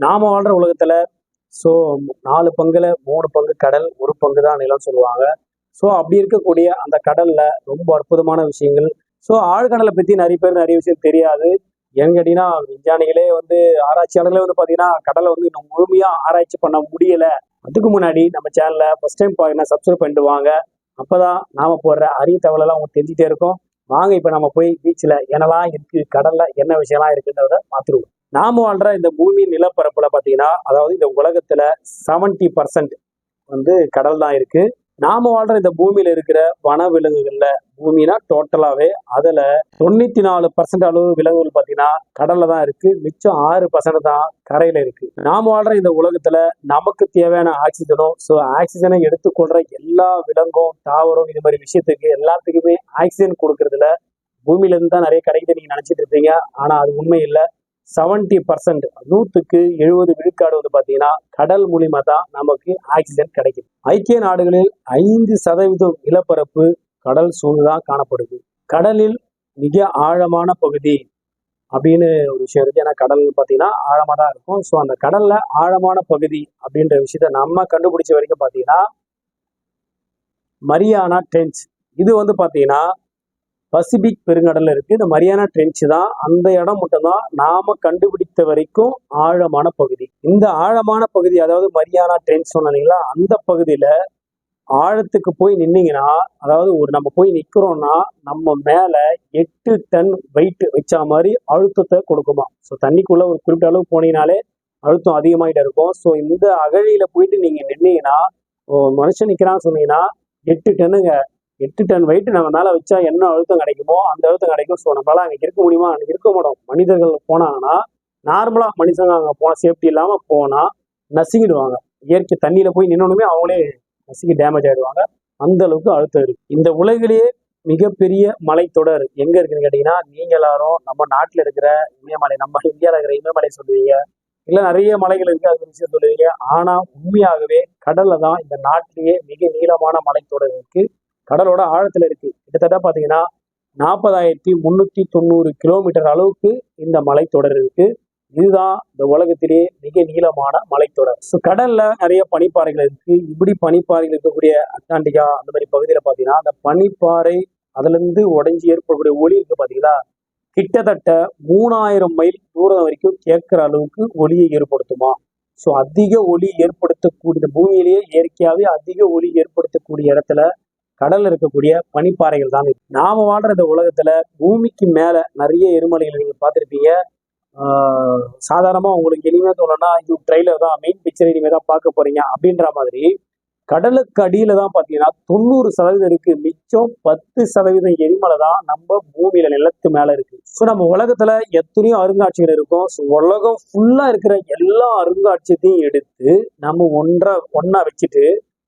நாம வாழ்ற உலகத்துல ஸோ நாலு பங்குல மூணு பங்கு கடல் ஒரு பங்கு தான் நிலம் சொல்லுவாங்க. ஸோ அப்படி இருக்கக்கூடிய அந்த கடல்ல ரொம்ப அற்புதமான விஷயங்கள். ஸோ ஆழ்கடலை பத்தி நிறைய பேர் நிறைய விஷயம் தெரியாது. ஏன்னு கேட்டீங்கன்னா விஞ்ஞானிகளே வந்து ஆராய்ச்சியாளர்களே வந்து பாத்தீங்கன்னா கடலை வந்து இன்னும் முழுமையா ஆராய்ச்சி பண்ண முடியல. அதுக்கு முன்னாடி நம்ம சேனலில் ஃபர்ஸ்ட் டைம் பாருங்க சப்ஸ்கிரைப் பண்ணிட்டு வாங்க. அப்பதான் நாம போடுற அரிய தகவல் எல்லாம் தெரிஞ்சுட்டே இருக்கும். வாங்க இப்ப நம்ம போய் பீச்ல என்னெல்லாம் இருக்கு கடல்ல என்ன விஷயம்லாம் இருக்குன்றத பார்த்துருவோம் நாம் வாழ்ற இந்த பூமி நிலப்பரப்புல பாத்தீங்கன்னா அதாவது இந்த உலகத்துல செவன்டி பர்சன்ட் வந்து கடல் தான் இருக்கு. நாம வாழ்ற இந்த பூமியில இருக்கிற வனவிலங்குகள்ல பூமினா டோட்டலாவே அதுல தொண்ணூத்தி நாலு பர்சன்ட் அளவு விலங்குகள் பாத்தீங்கன்னா கடல்ல தான் இருக்கு. மிச்சம் ஆறு பர்சன்ட் தான் கரையில இருக்கு. நாம வாழ்ற இந்த உலகத்துல நமக்கு தேவையான ஆக்சிஜனும் ஸோ ஆக்சிஜனை எடுத்துக்கொள்ற எல்லா விலங்கும் தாவரம் இது மாதிரி விஷயத்துக்கு எல்லாத்துக்குமே ஆக்சிஜன் கொடுக்கறதுல பூமியில இருந்து தான் நிறைய கிடைக்குது நீங்க நினைச்சிட்டு இருப்பீங்க. ஆனா அது உண்மை இல்லை. செவன்டி பர்சன்ட் நூற்றுக்கு எழுபது விழுக்காடு வந்து பார்த்தீங்கன்னா கடல் மூலிமா தான் நமக்கு ஆக்சிஜன் கிடைக்குது. ஐக்கிய நாடுகளில் ஐந்து சதவீதம் நிலப்பரப்பு கடல் சூழ்ந்துதான் காணப்படுது. கடலில் மிக ஆழமான பகுதி அப்படின்னு ஒரு விஷயம் இருக்குது ஏன்னா கடல் பார்த்தீங்கன்னா ஆழமாக தான் இருக்கும். ஸோ அந்த கடலில் ஆழமான பகுதி அப்படின்ற விஷயத்த நம்ம கண்டுபிடிச்ச வரைக்கும் பார்த்தீங்கன்னா மரியானா டென்ச் இது வந்து பார்த்தீங்கன்னா பசிபிக் பெருங்கடலில் இருக்கு. இந்த மரியானா ட்ரென்ச் தான். அந்த இடம் மட்டும்தான் நாம கண்டுபிடித்த வரைக்கும் ஆழமான பகுதி. இந்த ஆழமான பகுதி அதாவது மரியானா ட்ரென்ச் சொன்னீங்களா அந்த பகுதியில ஆழத்துக்கு போய் நின்னீங்கன்னா அதாவது ஒரு நம்ம போய் நிக்கிறோம்னா நம்ம மேல எட்டு டன் வெயிட் வச்ச மாதிரி அழுத்தத்தை கொடுக்குமா. ஸோ தண்ணிக்குள்ள ஒரு குறிப்பிட்ட அளவு போனீங்கனாலே அழுத்தம் அதிகமாயிட்டு இருக்கும். ஸோ இந்த அகழியில போயிட்டு நீங்க நின்னீங்கன்னா மனுஷன் நிக்கிறான்னு சொன்னீங்கன்னா எட்டு டன்னுங்க. எட்டு டன் வெயிட் நம்ம மேலே வச்சா என்ன அழுத்தம் கிடைக்குமோ அந்த அழுத்தம் கிடைக்கும். ஸோ நம்மளால அங்கே இருக்க முடியுமா? அங்கே இருக்க மாட்டோம். மனிதர்கள் போனாங்கன்னா நார்மலாக மனுஷங்க அங்கே போன சேஃப்டி இல்லாமல் போனால் நசுங்கிடுவாங்க. இயற்கை தண்ணியில் போய் நின்னோனுமே அவங்களே நசுங்கி டேமேஜ் ஆகிடுவாங்க அந்த அளவுக்கு அழுத்தம் இருக்கு. இந்த உலகிலேயே மிகப்பெரிய மலைத்தொடர் எங்க இருக்குன்னு கேட்டீங்கன்னா நீங்க எல்லாரும் நம்ம நாட்டில் இருக்கிற இமயமலை நம்ம இந்தியாவில் இருக்கிற இமயமலை சொல்லுவீங்க. இல்லை நிறைய மலைகள் இருக்கு அது விஷயம் சொல்லுவீங்க. ஆனா உண்மையாகவே கடல்ல தான் இந்த நாட்டிலேயே மிக நீளமான மலைத்தொடர் இருக்கு. கடலோட ஆழத்துல இருக்கு. கிட்டத்தட்ட பாத்தீங்கன்னா நாற்பதாயிரத்தி முன்னூத்தி தொண்ணூறு கிலோமீட்டர் அளவுக்கு இந்த மலைத்தொடர் இருக்கு. இதுதான் இந்த உலகத்திலேயே மிக நீளமான மலைத்தொடர். ஸோ கடல்ல நிறைய பனிப்பாறைகள் இருக்கு. இப்படி பனிப்பாறைகள் இருக்கக்கூடிய அட்லாண்டிகா அந்த மாதிரி பகுதியில பாத்தீங்கன்னா அந்த பனிப்பாறை அதுல இருந்து உடஞ்சி ஏற்படக்கூடிய ஒளி இருக்கு பாத்தீங்களா? கிட்டத்தட்ட மூணாயிரம் மைல் தூரம் வரைக்கும் கேட்கிற அளவுக்கு ஒளியை ஏற்படுத்துமா? ஸோ அதிக ஒளி ஏற்படுத்தக்கூடிய பூமியிலேயே இயற்கையாகவே அதிக ஒளி ஏற்படுத்தக்கூடிய இடத்துல கடல்ல இருக்கக்கூடிய பனிப்பாறைகள் தான். நாம வாழ்ற இந்த உலகத்துல பூமிக்கு மேல நிறைய எரிமலைகள் நீங்க பார்த்துருப்பீங்க. சாதாரணமா உங்களுக்கு இனிமே சொல்லணும்னா இது ட்ரெய்லர் தான் மெயின் பிக்சர் இனிமே தான் பார்க்க போறீங்க அப்படின்ற மாதிரி கடலுக்கு அடியில தான் பாத்தீங்கன்னா தொண்ணூறு சதவீதம் இருக்கு மிச்சம் பத்து சதவீதம் எரிமலை தான் நம்ம பூமியில நிலத்து மேல இருக்கு. ஸோ நம்ம உலகத்துல எத்தனையோ அருங்காட்சிகள் இருக்கும். ஸோ உலகம் ஃபுல்லா இருக்கிற எல்லா அருங்காட்சியத்தையும் எடுத்து நம்ம ஒன்றா ஒன்னா வச்சுட்டு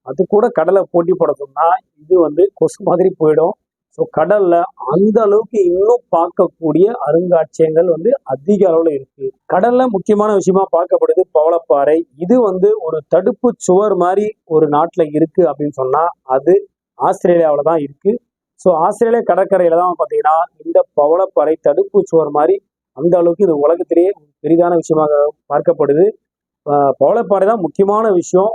அது கூட கடலை போட்டி போட சொன்னா இது வந்து கொசு மாதிரி போயிடும். ஸோ கடல்ல அந்த அளவுக்கு இன்னும் பார்க்கக்கூடிய அருங்காட்சியகங்கள் வந்து அதிக அளவில் இருக்கு. கடல்ல முக்கியமான விஷயமா பார்க்கப்படுது பவளப்பாறை. இது வந்து ஒரு தடுப்பு சுவர் மாதிரி ஒரு நாட்டில் இருக்கு அப்படின்னு சொன்னா அது ஆஸ்திரேலியாவில் தான் இருக்கு. ஸோ ஆஸ்திரேலியா கடற்கரையில தான் பார்த்தீங்கன்னா இந்த பவளப்பாறை தடுப்பு சுவர் மாதிரி அந்த அளவுக்கு இது உலகத்திலேயே பெரிதான விஷயமாக பார்க்கப்படுது. பவளப்பாறை தான் முக்கியமான விஷயம்.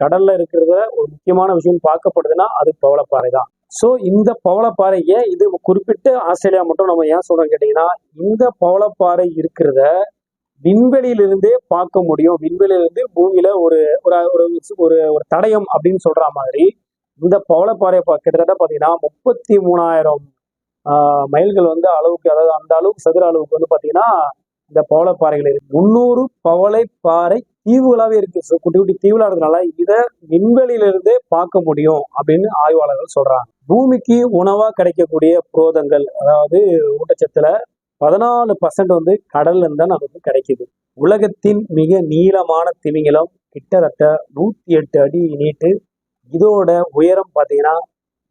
கடல்ல இருக்கிறத ஒரு முக்கியமான விஷயம் பார்க்கப்படுதுன்னா அது பவளப்பாறை தான். ஸோ இந்த பவளப்பாறையை இது குறிப்பிட்டு ஆஸ்திரேலியா மட்டும் நம்ம ஏன் சொல்றோம் கேட்டீங்கன்னா இந்த பவளப்பாறை இருக்கிறத விண்வெளியிலிருந்தே பார்க்க முடியும். விண்வெளியிலிருந்து பூமியில ஒரு ஒரு ஒரு ஒரு ஒரு தடயம் அப்படின்னு சொல்ற மாதிரி இந்த பவளப்பாறை பா- கிட்டத்தட்ட பார்த்தீங்கன்னா முப்பத்தி மூணாயிரம் மைல்கள் வந்து அளவுக்கு அதாவது அந்த அளவுக்கு சதுர அளவுக்கு வந்து பார்த்தீங்கன்னா இந்த பவளப்பாறைகள் இருக்கு. முன்னூறு பவளைப்பாறை தீவுகளாவே இருக்கு. ஸோ குட்டி குட்டி தீவுகளா இருக்கிறதுனால இதை விண்வெளியிலிருந்தே பார்க்க முடியும் அப்படின்னு ஆய்வாளர்கள் சொல்றாங்க. பூமிக்கு உணவா கிடைக்கக்கூடிய புரோதங்கள் அதாவது ஊட்டச்சத்துல பதினாலு பர்சன்ட் வந்து கடல்ல இருந்து தான் நமக்கு கிடைக்குது. உலகத்தின் மிக நீளமான திமிங்கலம் கிட்டத்தட்ட நூத்தி எட்டு அடி நீட்டு. இதோட உயரம் பார்த்தீங்கன்னா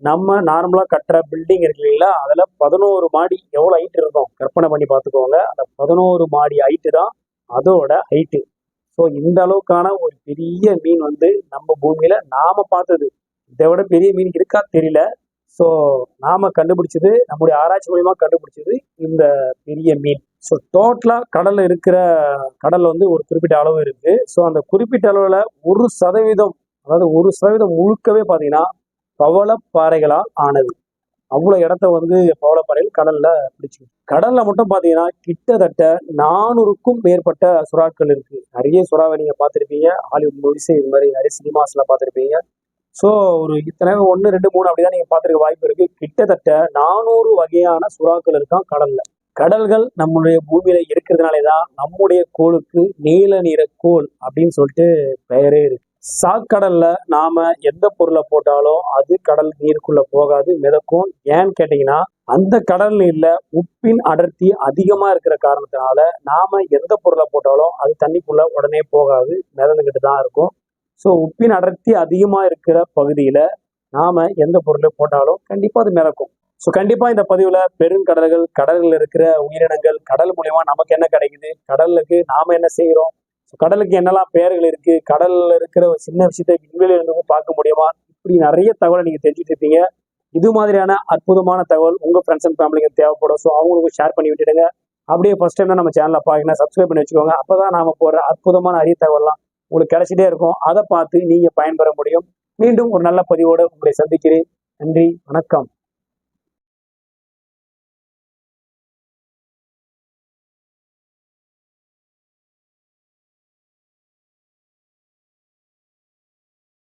நம்ம நார்மலா கட்டுற பில்டிங் இருக்கு இல்லைங்களா அதுல பதினோரு மாடி எவ்வளவு ஹைட் இருக்கும்? கற்பனை பண்ணி பார்த்துக்கோங்க. அந்த பதினோரு மாடி ஹைட்டு தான் அதோட ஹைட்டு ஸோ இந்த அளவுக்கான ஒரு பெரிய மீன் வந்து நம்ம பூமியில நாம பார்த்தது. இதை விட பெரிய மீன் இருக்கா? தெரியல. ஸோ நாம கண்டுபிடிச்சது நம்முடைய ஆராய்ச்சி மூலியமா கண்டுபிடிச்சது இந்த பெரிய மீன். ஸோ டோட்டலாக கடல்ல இருக்கிற கடல் வந்து ஒரு குறிப்பிட்ட அளவு இருக்கு. ஸோ அந்த குறிப்பிட்ட அளவில் ஒரு சதவீதம் அதாவது ஒரு சதவீதம் முழுக்கவே பார்த்தீங்கன்னா பவளப்பாறைகளால் ஆனது. அவ்வளோ இடத்த வந்து பவளப்பாறைகள் கடல்ல பிடிச்சி கடல்ல மட்டும் பார்த்தீங்கன்னா கிட்டத்தட்ட நானூறுக்கும் மேற்பட்ட சுறாக்கள் இருக்கு. நிறைய சுறாவை நீங்க பார்த்துருப்பீங்க. ஹாலிவுட் மூவிஸ் இது மாதிரி நிறைய சினிமாஸ்ல பார்த்துருப்பீங்க. ஸோ ஒரு இத்தனை ஒன்று ரெண்டு மூணு அப்படிதான் நீங்க பார்த்துருக்க வாய்ப்பு இருக்கு. கிட்டத்தட்ட நானூறு வகையான சுறாக்கள் இருக்கான் கடல்ல. கடல்கள் நம்முடைய பூமியில இருக்கிறதுனாலே தான் நம்முடைய கோளுக்கு நீல நிற கோள் அப்படின்னு சொல்லிட்டு பெயரே இருக்கு. சாக்கடல்ல நாம எந்த பொருளை போட்டாலும் அது கடல் நீருக்குள்ள போகாது மிதக்கும். ஏன்னு கேட்டீங்கன்னா அந்த கடல் நீர்ல உப்பின் அடர்த்தி அதிகமா இருக்கிற காரணத்தினால நாம எந்த பொருளை போட்டாலும் அது தண்ணிக்குள்ள உடனே போகாது மிதந்துகிட்டு தான் இருக்கும். ஸோ உப்பின் அடர்த்தி அதிகமா இருக்கிற பகுதியில நாம எந்த பொருளை போட்டாலும் கண்டிப்பா அது மிதக்கும். ஸோ கண்டிப்பா இந்த பதிவுல பெருங்கடல்கள் கடல்கள் இருக்கிற உயிரினங்கள் கடல் மூலியமா நமக்கு என்ன கிடைக்குது? கடலுக்கு நாம என்ன செய்கிறோம் கடலுக்கு என்னெல்லாம் பெயர்கள் இருக்கு? கடல்ல இருக்கிற ஒரு சின்ன விஷயத்தை விண்வெளியில இருந்து பார்க்க முடியுமா? இப்படி நிறைய தகவலை நீங்க தெரிஞ்சுட்டு இருப்பீங்க. இது மாதிரியான அற்புதமான தகவல் உங்க ஃப்ரெண்ட்ஸ் அண்ட் ஃபேமிலிக்கு தேவைப்படும். ஸோ அவங்களுக்கு ஷேர் பண்ணி விட்டுடுங்க. அப்படியே ஃபர்ஸ்ட் டைம் தான் நம்ம சேனலை பாருங்கன்னா சப்ஸ்கிரைப் பண்ணி வச்சுக்கோங்க. அப்பதான் நாம போற அற்புதமான அரிய தகவல்லாம் உங்களுக்கு கிடைச்சிட்டே இருக்கும். அதை பார்த்து நீங்க பயன்பெற முடியும். மீண்டும் ஒரு நல்ல பதிவோடு உங்களை சந்திக்கிறேன். நன்றி வணக்கம்.